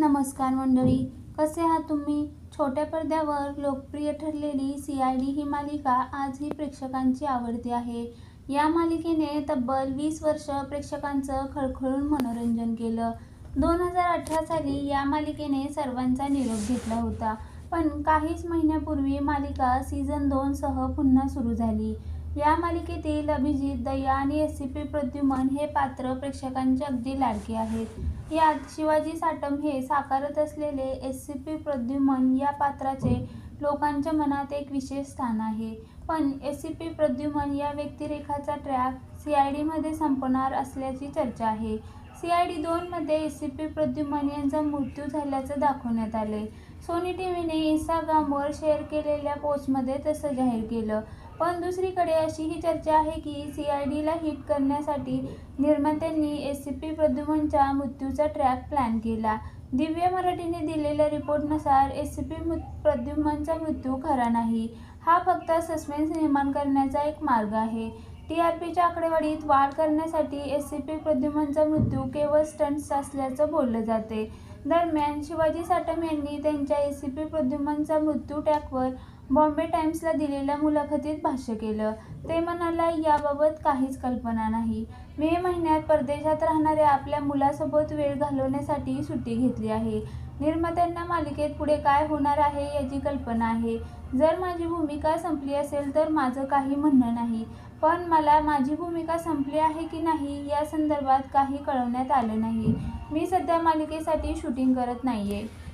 नमस्कार मंडळी कसे आहात तुम्ही? छोट्या पडद्यावर लोकप्रिय ठरलेली सी आय डी ही मालिका आजही प्रेक्षकांची आवडती आहे. या मालिकेने तब्बल वीस वर्ष प्रेक्षकांचं खळखळून मनोरंजन केलं. दोन हजार अठरा साली या मालिकेने सर्वांचा निरोप घेतला होता. पण काहीच महिन्यापूर्वी मालिका सीझन दोनसह पुन्हा सुरू झाली. या मालिकेतील अभिजित दया आणि एस सी पी प्रद्युमन हे पात्र प्रेक्षकांचे अगदी लाडके आहेत. यात शिवाजी साटम हे साकारत असलेले एस सी पी प्रद्युमन या पात्राचे लोकांच्या मनात एक विशेष स्थान आहे. पण एस सी पी प्रद्युमन या व्यक्तिरेखाचा ट्रॅक सी आय डीमध्ये संपणार असल्याची चर्चा आहे. सी आय डी दोनमध्ये एस सी पी प्रद्युमन यांचा मृत्यू झाल्याचं दाखवण्यात आले सोनी टी व्हीने इंस्टाग्रामवर शेअर केलेल्या पोस्टमध्ये तसं जाहीर केलं. पण दुसरीकडे अशीही चर्चा आहे की सी आय डीला हिट करण्यासाठी निर्मात्यांनी एस सी पी प्रद्युमनच्या मृत्यूचा ट्रॅक प्लॅन केला. दिव्य मराठीने दिलेल्या रिपोर्टनुसार एस सी पी प्रद्युमनचा मृत्यू खरा नाही. हा फक्त सस्पेन्स निर्माण करण्याचा एक मार्ग आहे. टी आर पीच्या आकडेवारीत वाढ करण्यासाठी एस सी पी प्रद्युमनचा मृत्यू केवळ स्टंट्स असल्याचं बोललं जाते. दरम्यान शिवाजी साटम यांनी त्यांच्या एस सी पी प्रद्युमनचा मृत्यू टॅकवर बॉम्बे टाइम्सला दिलेल्या मुलाखतीत भाष्य केलं. ते म्हणाला याबाबत काहीच कल्पना नाही. मे महिन्यात परदेशात राहणाऱ्या आपल्या मुलासोबत वेळ घालवण्यासाठी सुट्टी घेतली आहे. निर्मात्यांना मालिकेत पुढे काय होणार आहे याची कल्पना आहे. जर माझी भूमिका संपली असेल तर माझं काही म्हणणं नाही. पण मला माझी भूमिका संपली आहे की नाही या संदर्भात काही कळवण्यात आलं नाही. मी सध्या मालिकेसाठी शूटिंग करत नाही आहे